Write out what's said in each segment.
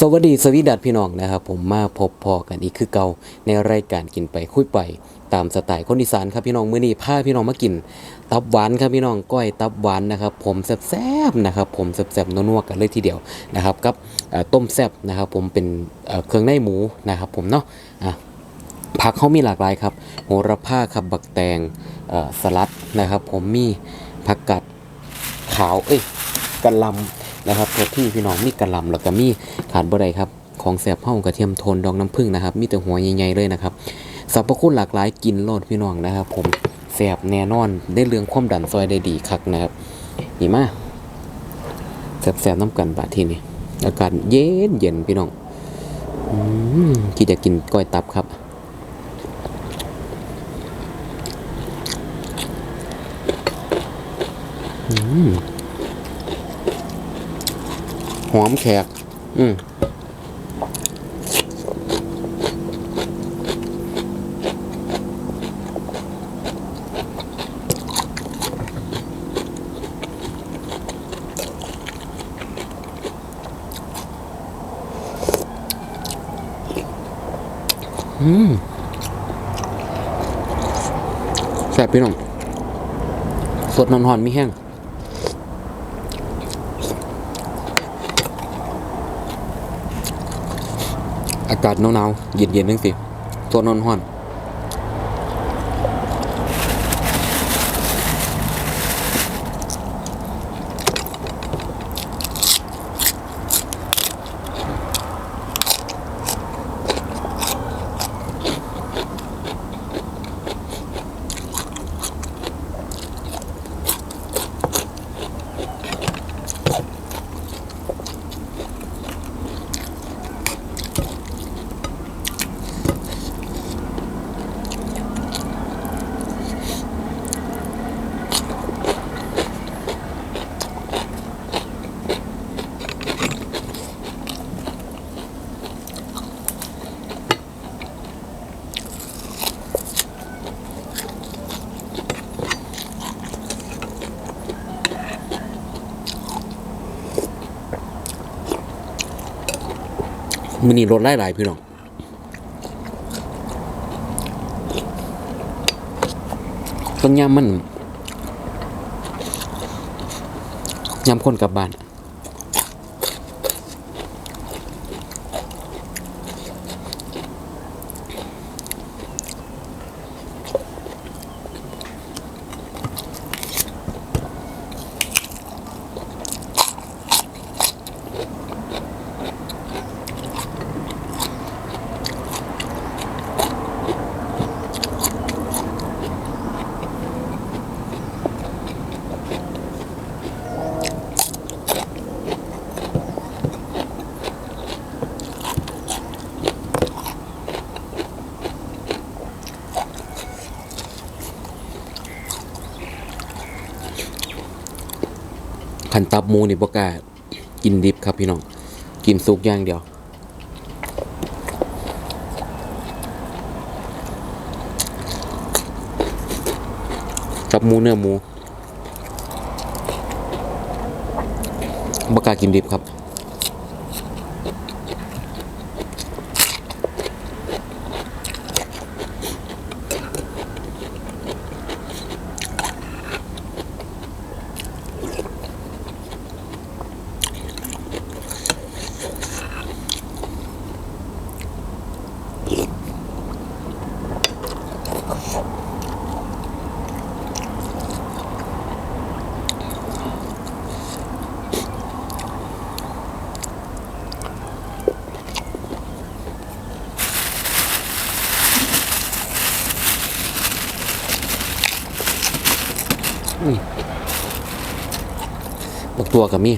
สวัสดีสวีดัตพี่น้องนะครับ ผมมาพบพอกันอีกคือเก่าในรายการกินไปคุยไป ตามสไตล์คนอีสานครับพี่น้องมื้อนี้พาพี่น้องมากิน ตับหวานครับพี่น้องก้อยตับหวานนะครับ ผมแซ่บๆนะครับ ผมแซ่บๆนัวๆกันเลยทีเดียวนะครับกับต้มแซ่บนะครับ ผมเป็นเครื่องในหมูนะครับผมเนาะผักเขามีหลากหลายครับโหระพาครับบักแตงสลัดนะครับ ผมมีผักกัดขาวเอ้ยกะหลำ นะครับตัวที่พี่น้องมีกระลำแล้วก็มีขาดบ่ได้ครับของแสบเฮากระเทียมโทนดองน้ำผึ้งนะครับ มีแต่หัวใหญ่ๆเลยนะครับสรรพคุณหลากหลายกินโลดพี่น้องนะครับ ผมแสบแน่นอนได้เรื่องความดันซอยได้ดีคักนะครับนี่มาแสบๆน้ำกันบาดที่นี่อากาศเย็นเย็นพี่น้องอืมที่จะกินก้อยตับครับ หอมแขกอืมอืมแซ่บพี่น้อง สดนอนหอนมีแห้ง อากาศหนาวๆเย็นๆนึงสิตัวนอนห้อน มือนี้รถไล่หลายพี่น้องต้นยำมันยำคนกลับบ้าน ขันตับหมูนี่บกล้ากินดิบครับพี่น้อง กินซุกอย่างเดียวตับหมูเนื้อหมูบกล้ากินดิบครับ บักตัวกับมี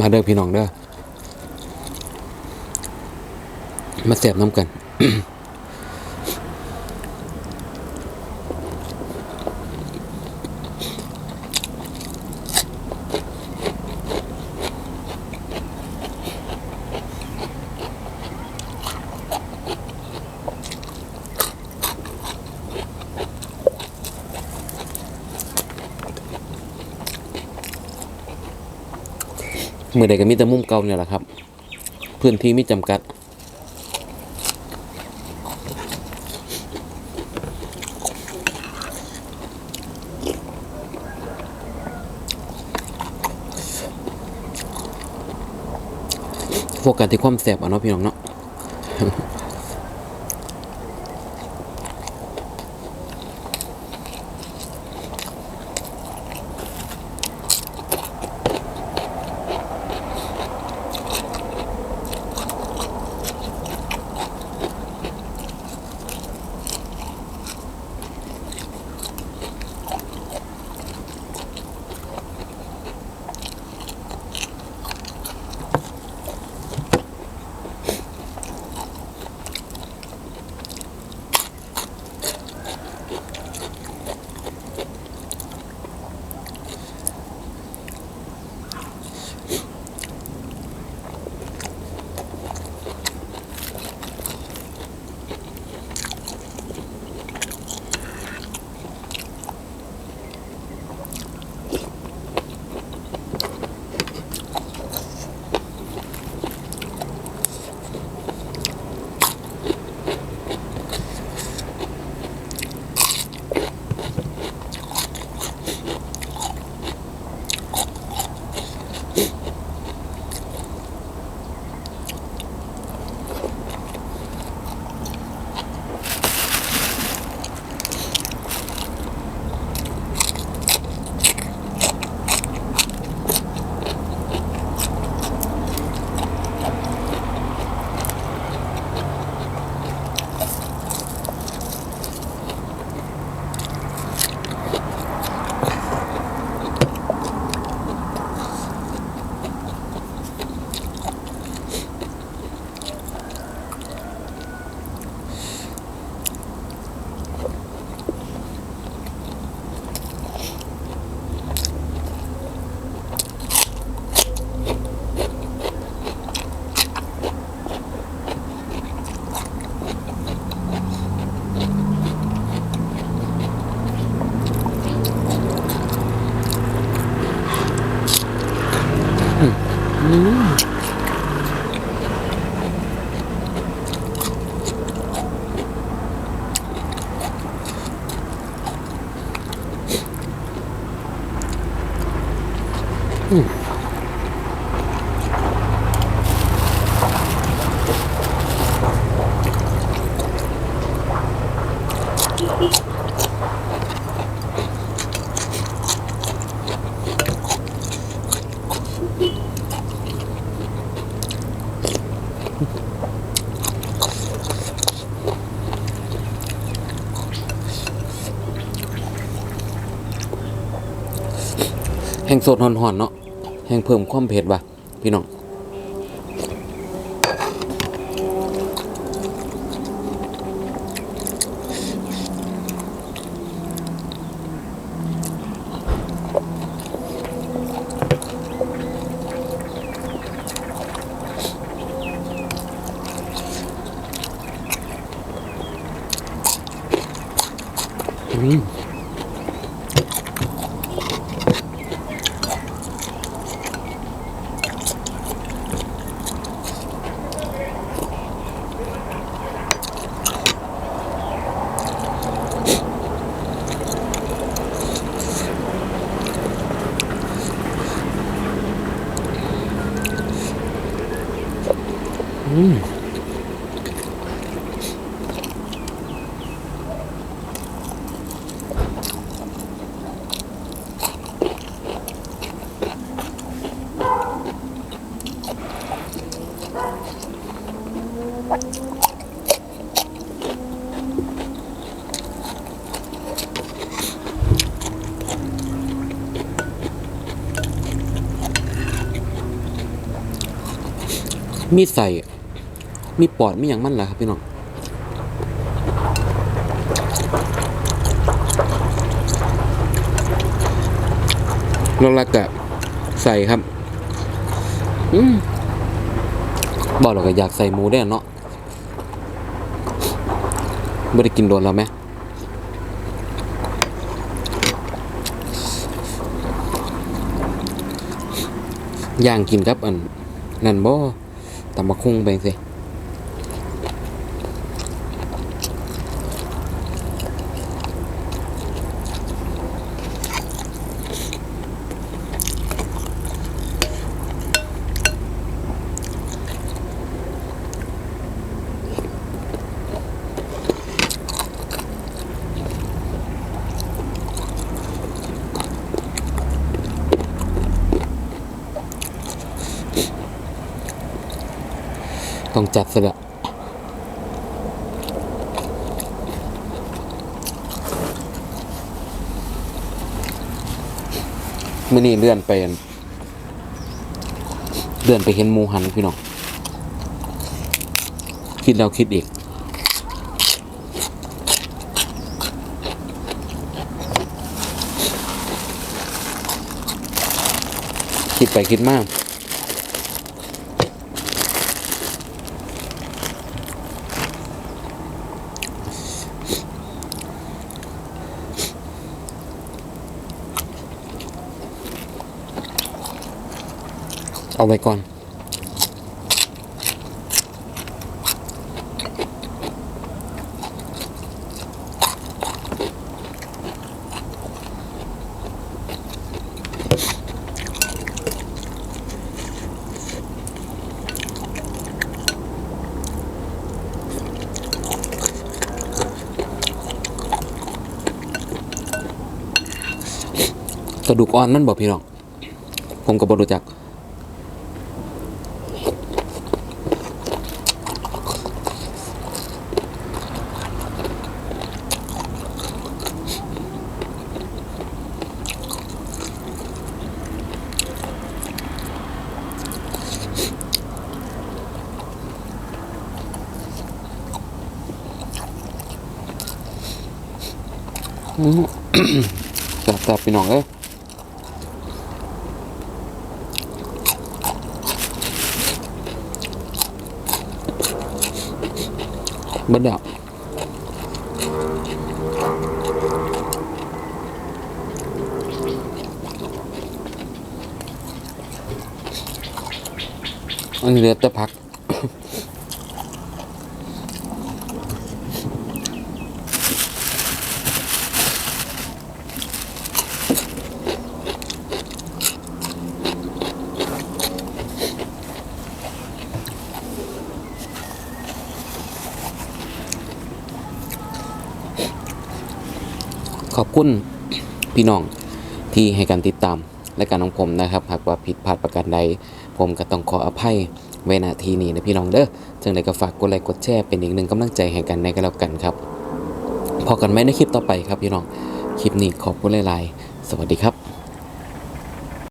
มาเด้อพี่น้องเด้อมาเสียบน้ำกัน มือใดก็มีแต่มุมเก่าเนี่ยแหละครับ พื้นที่มีจำกัด โฟกัสที่ความแสบอะเนาะพี่น้องเนาะ แห้งสดหอนๆเนาะแห้งเพิ่มความเผ็ดว่ะพี่น้อง อืม อ มีใส่มีปอดมีอย่างมันแหละครับพี่น้องแล้วลักกะใส่ครับ อืมบอกเราก็อยากใส่หมูได้เนาะไม่ได้กินโดนแล้วไหมย่างกินครับอัน นั่นบ่ ตำมะคุงไปสิ ต้องจัดซะและมื่อนี้เลื่อนไปเลื่อนไปเห็นมูหันพี่น้อง คิดแล้วคิดอีกคิดไปคิดมาก เอาไว้ก่อน กระดูกอ่อนมันบอกพี่น้อง ผมก็บ่รู้จัก อืมจับจับพี่น้องเอ้ยบัดดาอันนี้เหลือแต่พัก ขอบคุณพี่น้องที่ให้การติดตามและการของผมนะครับ หากว่าผิดพลาดประการใด ผมก็ต้องขออภัยเวนาทีนี้นะพี่น้องเด้อจังใดก็ฝากกดไลค์กดแชร์เป็นอีกหนึ่งกำลังใจให้กันในกันแล้วกันครับ พอกันไหมในคลิปต่อไปครับพี่น้อง คลิปนี้ขอบคุณหลายๆ สวัสดีครับ